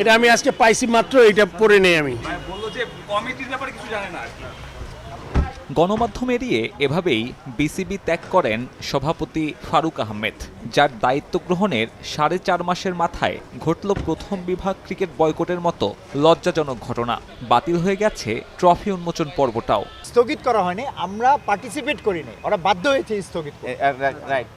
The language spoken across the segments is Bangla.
এটা আমি আজকে পাইছি মাত্র এটা পরে নেই আমি। বলল যে কমিটির ব্যাপারে কিছু জানে না আর কি। গণমাধ্যম এড়িয়ে এভাবেই বিসিবি ত্যাগ করেন সভাপতি ফারুক আহমেদ যার দায়িত্ব গ্রহণের সাড়ে চার মাসের মাথায় ঘটল প্রথম বিভাগ ক্রিকেট বয়কটের মতো লজ্জাজনক ঘটনা। বাতিল হয়ে গেছে ট্রফি উন্মোচন পর্বটাও। স্থগিত করা হয়নি আমরা পার্টিসিপেট করিনি ওরা বাধ্য হয়েছে স্থগিত রাইট।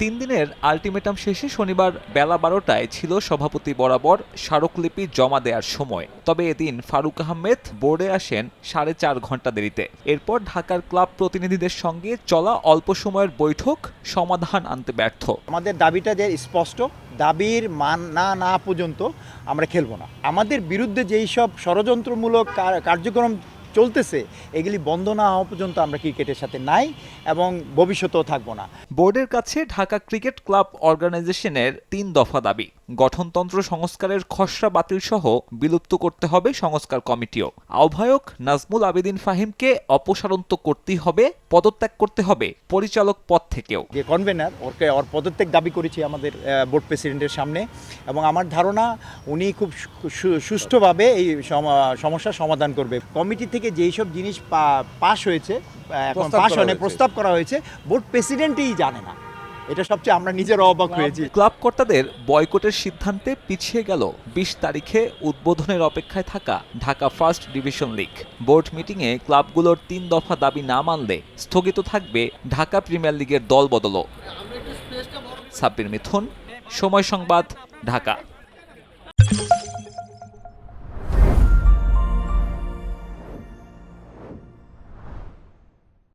তিন দিনের আলটিমেটাম শেষে শনিবার বেলা বারোটায় ছিল সভাপতি বরাবর স্মারকলিপি জমা দেওয়ার সময়। তবে এদিন ফারুক আহমেদ বোর্ডে আসেন সাড়ে চার ঘণ্টা দেরিতে। এরপর ঢাকার ক্লাব প্রতিনিধিদের সঙ্গে চলা অল্প সময়ের বৈঠক সমাধান আনতে ব্যর্থ। আমাদের দাবিটা যে স্পষ্ট, দাবির মান না না পর্যন্ত আমরা খেলব না। আমাদের বিরুদ্ধে যেই সব ষড়যন্ত্রমূলক কার্যক্রম চলতেছে এগুলি বন্ধ না হওয়া পর্যন্ত আমরা ক্রিকেটের সাথে নাই এবং ভবিষ্যতেও থাকব না। বোর্ডের কাছে ঢাকা ক্রিকেট ক্লাব অর্গানাইজেশনের তিন দফা দাবি গঠনতন্ত্র সংস্কারের খসড়া বাতিল সহ বিলুপ্ত করতে হবে সংস্কার কমিটিও। আহ্বায়ক নাজমুল আবেদিন ফাহিমকে অপসারণ তো করতেই হবে পদত্যাগ করতে হবে পরিচালক পদ থেকেও। যে কনভেনার ওরকে ওর পদত্যাগ দাবি করেছি আমাদের বোর্ড প্রেসিডেন্টের সামনে এবং আমার ধারণা উনি খুব সুষ্ঠুভাবে এই সম- সমস্যার সমাধান করবে। কমিটি থেকে যেই সব জিনিস পা- পাশ হয়েছে এখন পাশ হয়নি প্রস্তাব করা হয়েছে বোর্ড প্রেসিডেন্টই জানে না। এটা সবচেয়ে আমরা নিজের অবাক হয়েছি। ক্লাব কর্তাদের বয়কটের সিদ্ধান্তে পিছিয়ে গেল বিশ তারিখে উদ্বোধনের অপেক্ষায় থাকা Dhaka first division league. Board মিটিংয়ে ক্লাবগুলোর তিন দফা দাবি না মানলে স্থগিত থাকবে ঢাকা প্রিমিয়ার লিগের দল বদলও সাব্বির মিথুন সময় সংবাদ ঢাকা।